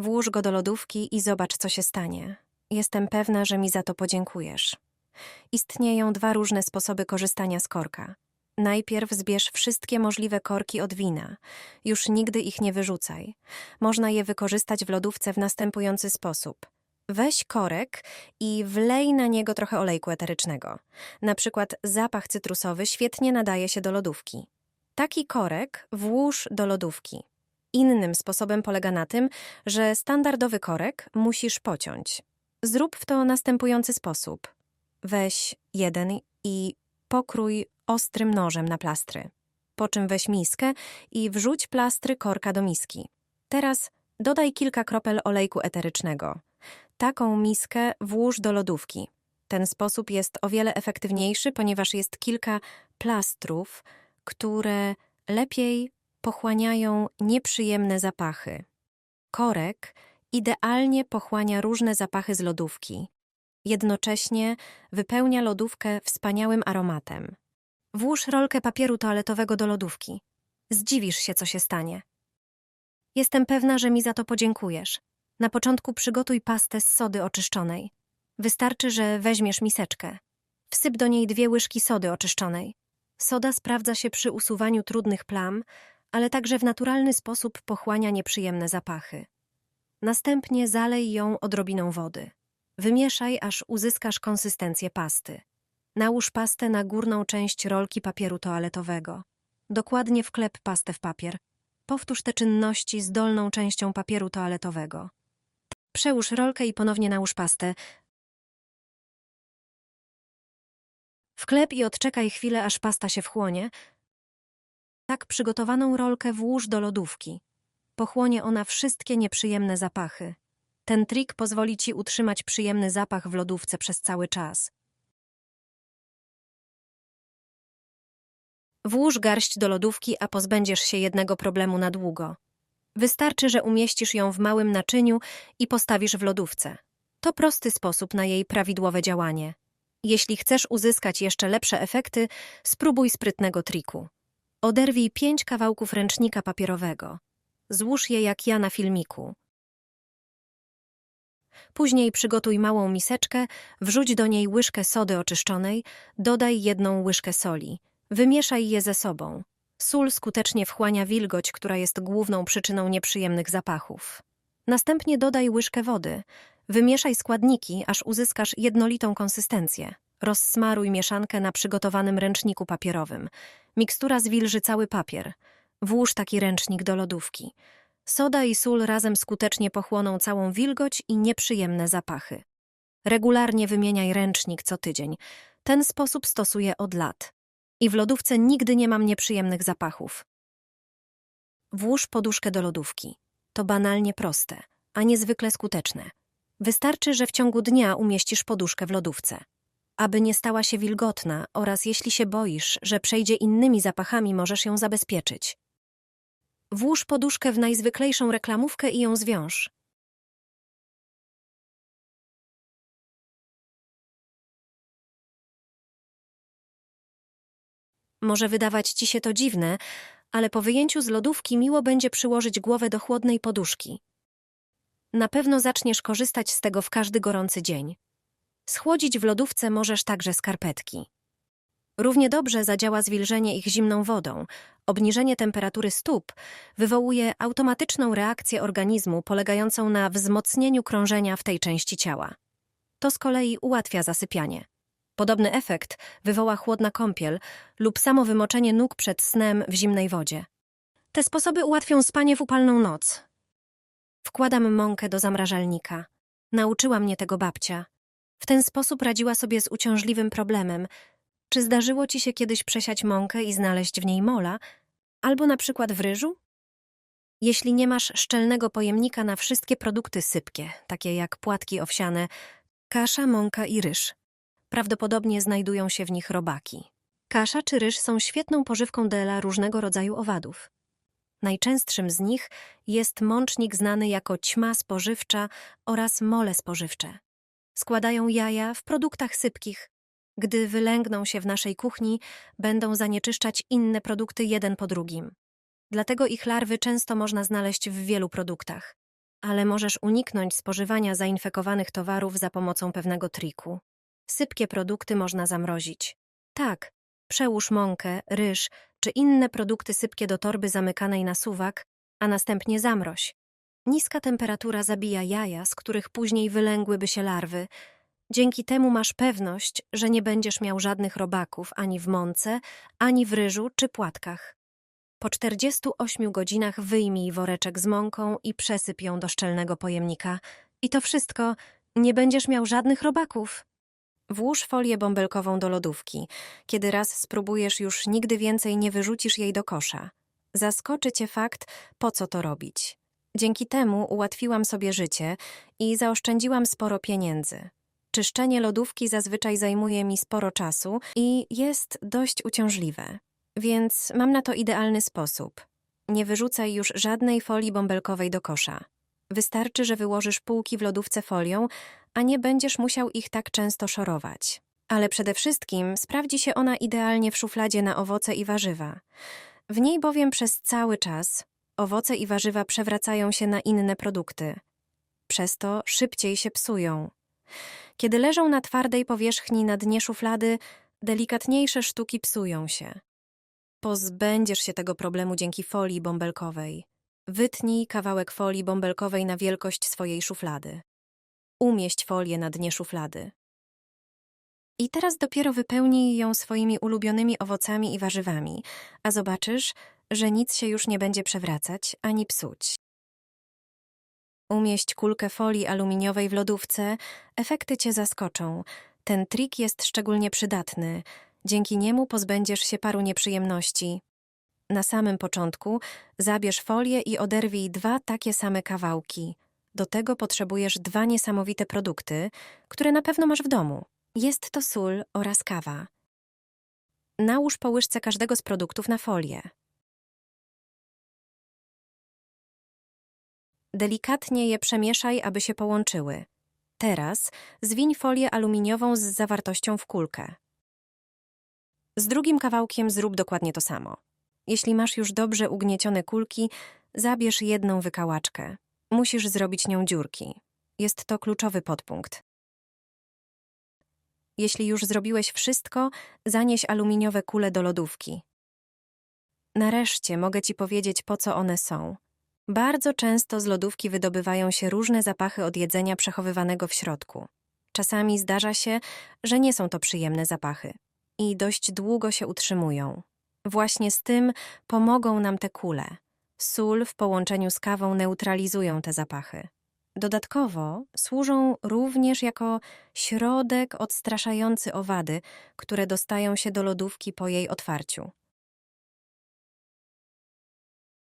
Włóż go do lodówki i zobacz, co się stanie. Jestem pewna, że mi za to podziękujesz. Istnieją dwa różne sposoby korzystania z korka. Najpierw zbierz wszystkie możliwe korki od wina. Już nigdy ich nie wyrzucaj. Można je wykorzystać w lodówce w następujący sposób. Weź korek i wlej na niego trochę olejku eterycznego. Na przykład zapach cytrusowy świetnie nadaje się do lodówki. Taki korek włóż do lodówki. Innym sposobem polega na tym, że standardowy korek musisz pociąć. Zrób w to następujący sposób. Weź jeden i pokrój ostrym nożem na plastry. Po czym weź miskę i wrzuć plastry korka do miski. Teraz dodaj kilka kropel olejku eterycznego. Taką miskę włóż do lodówki. Ten sposób jest o wiele efektywniejszy, ponieważ jest kilka plastrów, które lepiej pochłaniają nieprzyjemne zapachy. Korek idealnie pochłania różne zapachy z lodówki. Jednocześnie wypełnia lodówkę wspaniałym aromatem. Włóż rolkę papieru toaletowego do lodówki. Zdziwisz się, co się stanie. Jestem pewna, że mi za to podziękujesz. Na początku przygotuj pastę z sody oczyszczonej. Wystarczy, że weźmiesz miseczkę. Wsyp do niej dwie łyżki sody oczyszczonej. Soda sprawdza się przy usuwaniu trudnych plam, ale także w naturalny sposób pochłania nieprzyjemne zapachy. Następnie zalej ją odrobiną wody. Wymieszaj, aż uzyskasz konsystencję pasty. Nałóż pastę na górną część rolki papieru toaletowego. Dokładnie wklep pastę w papier. Powtórz te czynności z dolną częścią papieru toaletowego. Przełóż rolkę i ponownie nałóż pastę. Wklep i odczekaj chwilę, aż pasta się wchłonie. Tak przygotowaną rolkę włóż do lodówki. Pochłonie ona wszystkie nieprzyjemne zapachy. Ten trik pozwoli ci utrzymać przyjemny zapach w lodówce przez cały czas. Włóż garść do lodówki, a pozbędziesz się jednego problemu na długo. Wystarczy, że umieścisz ją w małym naczyniu i postawisz w lodówce. To prosty sposób na jej prawidłowe działanie. Jeśli chcesz uzyskać jeszcze lepsze efekty, spróbuj sprytnego triku. Oderwij pięć kawałków ręcznika papierowego. Złóż je jak ja na filmiku. Później przygotuj małą miseczkę, wrzuć do niej łyżkę sody oczyszczonej, dodaj jedną łyżkę soli. Wymieszaj je ze sobą. Sól skutecznie wchłania wilgoć, która jest główną przyczyną nieprzyjemnych zapachów. Następnie dodaj łyżkę wody. Wymieszaj składniki, aż uzyskasz jednolitą konsystencję. Rozsmaruj mieszankę na przygotowanym ręczniku papierowym. Mikstura zwilży cały papier. Włóż taki ręcznik do lodówki. Soda i sól razem skutecznie pochłoną całą wilgoć i nieprzyjemne zapachy. Regularnie wymieniaj ręcznik co tydzień. Ten sposób stosuję od lat. I w lodówce nigdy nie mam nieprzyjemnych zapachów. Włóż poduszkę do lodówki. To banalnie proste, a niezwykle skuteczne. Wystarczy, że w ciągu dnia umieścisz poduszkę w lodówce. Aby nie stała się wilgotna oraz jeśli się boisz, że przejdzie innymi zapachami, możesz ją zabezpieczyć. Włóż poduszkę w najzwyklejszą reklamówkę i ją zwiąż. Może wydawać ci się to dziwne, ale po wyjęciu z lodówki miło będzie przyłożyć głowę do chłodnej poduszki. Na pewno zaczniesz korzystać z tego w każdy gorący dzień. Schłodzić w lodówce możesz także skarpetki. Równie dobrze zadziała zwilżenie ich zimną wodą. Obniżenie temperatury stóp wywołuje automatyczną reakcję organizmu polegającą na wzmocnieniu krążenia w tej części ciała. To z kolei ułatwia zasypianie. Podobny efekt wywoła chłodna kąpiel lub samo wymoczenie nóg przed snem w zimnej wodzie. Te sposoby ułatwią spanie w upalną noc. Wkładam mąkę do zamrażalnika. Nauczyła mnie tego babcia. W ten sposób radziła sobie z uciążliwym problemem. Czy zdarzyło ci się kiedyś przesiać mąkę i znaleźć w niej mola? Albo na przykład w ryżu? Jeśli nie masz szczelnego pojemnika na wszystkie produkty sypkie, takie jak płatki owsiane, kasza, mąka i ryż, prawdopodobnie znajdują się w nich robaki. Kasza czy ryż są świetną pożywką dla różnego rodzaju owadów. Najczęstszym z nich jest mącznik znany jako ćma spożywcza oraz mole spożywcze. Składają jaja w produktach sypkich. Gdy wylęgną się w naszej kuchni, będą zanieczyszczać inne produkty jeden po drugim. Dlatego ich larwy często można znaleźć w wielu produktach. ale możesz uniknąć spożywania zainfekowanych towarów za pomocą pewnego triku. Sypkie produkty można zamrozić. Tak, przełóż mąkę, ryż czy inne produkty sypkie do torby zamykanej na suwak, a następnie zamroź. Niska temperatura zabija jaja, z których później wylęgłyby się larwy. Dzięki temu masz pewność, że nie będziesz miał żadnych robaków ani w mące, ani w ryżu czy płatkach. Po 48 godzinach wyjmij woreczek z mąką i przesyp ją do szczelnego pojemnika. I to wszystko, nie będziesz miał żadnych robaków. Włóż folię bąbelkową do lodówki. Kiedy raz spróbujesz, już nigdy więcej nie wyrzucisz jej do kosza. Zaskoczy cię fakt, po co to robić. Dzięki temu ułatwiłam sobie życie i zaoszczędziłam sporo pieniędzy. Czyszczenie lodówki zazwyczaj zajmuje mi sporo czasu i jest dość uciążliwe. Więc mam na to idealny sposób. Nie wyrzucaj już żadnej folii bąbelkowej do kosza. Wystarczy, że wyłożysz półki w lodówce folią, a nie będziesz musiał ich tak często szorować. Ale przede wszystkim sprawdzi się ona idealnie w szufladzie na owoce i warzywa. W niej bowiem przez cały czas owoce i warzywa przewracają się na inne produkty. Przez to szybciej się psują. Kiedy leżą na twardej powierzchni na dnie szuflady, delikatniejsze sztuki psują się. Pozbędziesz się tego problemu dzięki folii bąbelkowej. Wytnij kawałek folii bąbelkowej na wielkość swojej szuflady. Umieść folię na dnie szuflady. I teraz dopiero wypełnij ją swoimi ulubionymi owocami i warzywami, a zobaczysz, że nic się już nie będzie przewracać ani psuć. Umieść kulkę folii aluminiowej w lodówce, efekty cię zaskoczą. Ten trik jest szczególnie przydatny. Dzięki niemu pozbędziesz się paru nieprzyjemności. Na samym początku zabierz folię i oderwij dwa takie same kawałki. Do tego potrzebujesz dwa niesamowite produkty, które na pewno masz w domu. Jest to sól oraz kawa. Nałóż po łyżce każdego z produktów na folię. Delikatnie je przemieszaj, aby się połączyły. Teraz zwiń folię aluminiową z zawartością w kulkę. Z drugim kawałkiem zrób dokładnie to samo. Jeśli masz już dobrze ugniecione kulki, zabierz jedną wykałaczkę. Musisz zrobić nią dziurki. Jest to kluczowy podpunkt. Jeśli już zrobiłeś wszystko, zanieś aluminiowe kule do lodówki. Nareszcie mogę ci powiedzieć, po co one są. Bardzo często z lodówki wydobywają się różne zapachy od jedzenia przechowywanego w środku. Czasami zdarza się, że nie są to przyjemne zapachy i dość długo się utrzymują. Właśnie z tym pomogą nam te kule. Sól w połączeniu z kawą neutralizują te zapachy. Dodatkowo służą również jako środek odstraszający owady, które dostają się do lodówki po jej otwarciu.